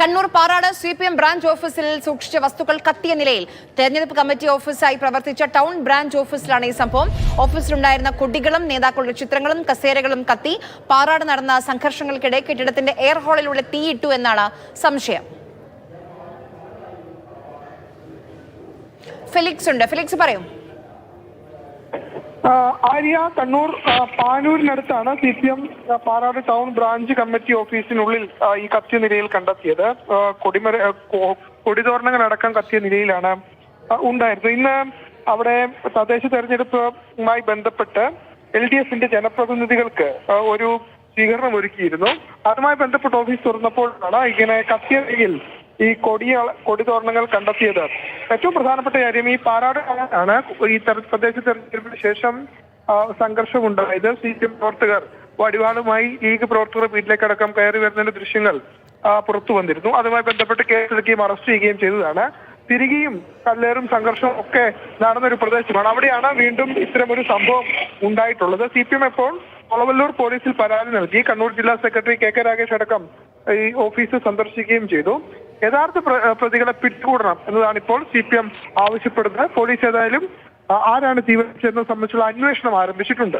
Kannur Parad C P M branch ഓഫീസിൽ സൂക്ഷിച്ച വസ്തുക്കൾ കത്തിയ നിലയിൽ തെരഞ്ഞെടുപ്പ് കമ്മിറ്റി ഓഫീസായി പ്രവർത്തിച്ച ടൗൺ ബ്രാഞ്ച് ഓഫീസിലാണ് ഈ സംഭവം. ഓഫീസിലുണ്ടായിരുന്ന കൊടികളും നേതാക്കളുടെ ചിത്രങ്ങളും കസേരകളും കത്തി പാറാട് നടന്ന സംഘർഷങ്ങൾക്കിടെ കെട്ടിടത്തിന്റെ എയർ ഹോളിലൂടെ തീയിട്ടു എന്നാണ് സംശയം. ഫെലിക്സ് ഉണ്ട്. ഫെലിക്സ് പറയൂ. Arya Kannur പാനൂരിനടുത്താണ് C P M Parad town branch committee ഓഫീസിനുള്ളിൽ ഈ കത്തിയ നിലയിൽ കണ്ടെത്തിയത്. കൊടിമര കൊടിതോരണങ്ങളടക്കം കത്തിയ നിലയിലാണ് ഉണ്ടായിരുന്നത്. ഇന്ന് അവിടെ തദ്ദേശ തെരഞ്ഞെടുപ്പുമായി ബന്ധപ്പെട്ട് എൽ ഡി എഫിന്റെ ജനപ്രതിനിധികൾക്ക് ഒരു സ്വീകരണം ഒരുക്കിയിരുന്നു. അതുമായി ബന്ധപ്പെട്ട് ഓഫീസ് തുറന്നപ്പോഴാണ് ഇങ്ങനെ കത്തിയ നിലയിൽ ഈ കൊടിയ കൊടിതോരണങ്ങൾ കണ്ടെത്തിയത്. ഏറ്റവും പ്രധാനപ്പെട്ട കാര്യം ഈ പാറാട് ആണ് ഈ പ്രദേശ തെരഞ്ഞെടുപ്പിന് ശേഷം സംഘർഷം സംഘർഷമുണ്ടായത് സി പി എം പ്രവർത്തകർ വടിവാളുമായി ലീഗ് പ്രവർത്തകർ വീട്ടിലേക്കടക്കം കയറി വരുന്നതിന്റെ ദൃശ്യങ്ങൾ പുറത്തു വന്നിരുന്നു. അതുമായി ബന്ധപ്പെട്ട് കേസെടുക്കുകയും അറസ്റ്റ് ചെയ്യുകയും ചെയ്തതാണ്. തിരികെയും കല്ലേറും സംഘർഷവും ഒക്കെ നടന്നൊരു പ്രദേശമാണ്. അവിടെയാണ് വീണ്ടും ഇത്തരം ഒരു സംഭവം ഉണ്ടായിട്ടുള്ളത്. സി പി എം ഇപ്പോൾ കൊളവല്ലൂർ പോലീസിൽ പരാതി നൽകി. കണ്ണൂർ ജില്ലാ സെക്രട്ടറി കെ കെ രാഗേഷ് അടക്കം ഈ ഓഫീസ് സന്ദർശിക്കുകയും ചെയ്തു. യഥാർത്ഥ പ്ര- പ്രതികളെ പിടികൂടണം എന്നതാണ് ഇപ്പോൾ സി പി എം ആവശ്യപ്പെടുന്നത്. പോലീസ് ഏതായാലും ആരാണ് തീവ്രച്ചെന്നത് സംബന്ധിച്ചുള്ള അന്വേഷണം ആരംഭിച്ചിട്ടുണ്ട്.